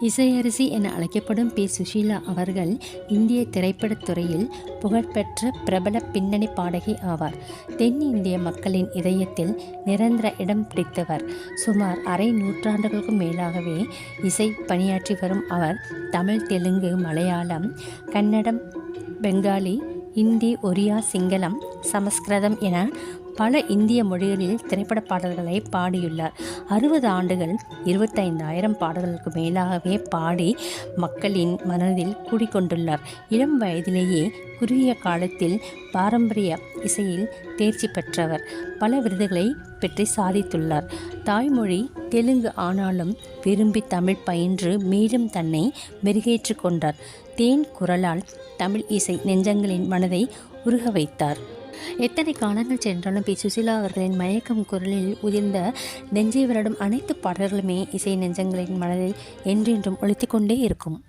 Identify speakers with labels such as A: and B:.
A: இசையரசி என அழைக்கப்படும் பி. சுஷீலா அவர்கள் இந்திய திரைப்படத்துறையில் புகழ்பெற்ற பிரபல பின்னணி பாடகி ஆவார். தென்னிந்திய மக்களின் இதயத்தில் நிரந்தர இடம் பிடித்தவர். சுமார் அரை நூற்றாண்டுகளுக்கும் மேலாகவே இசை பணியாற்றி வரும் அவர் தமிழ் தெலுங்கு மலையாளம் கன்னடம் பெங்காலி இந்தி ஒரியா சிங்களம் சமஸ்கிருதம் என பல இந்திய மொழிகளில் திரைப்பட பாடல்களை பாடியுள்ளார். அறுபது ஆண்டுகள் இருபத்தைந்தாயிரம் பாடல்களுக்கு மேலாகவே பாடி மக்களின் மனதில் குடிக்கொண்டுள்ளார். இளம் வயதிலேயே குறுகிய காலத்தில் பாரம்பரிய இசையில் தேர்ச்சி பெற்றவர். பல விருதுகளை பெற்று சாதித்துள்ளார். தாய்மொழி தெலுங்கு ஆனாலும் விரும்பி தமிழ் பயின்று மேலும் தன்னை மெருகேற்று கொண்டார். தேன் குரலால் தமிழ் இசை நெஞ்சங்களின் மனதை உருக வைத்தார். எத்தனை காலங்கள் சென்றாலும் பி. சுசிலா அவர்களின் மயக்கம் குரலில் உதிர்ந்த நெஞ்சை விரடும் அனைத்து பாடல்களுமே இசை நெஞ்சங்களின் மனதில் என்றென்றும் ஒழித்துக்கொண்டே இருக்கும்.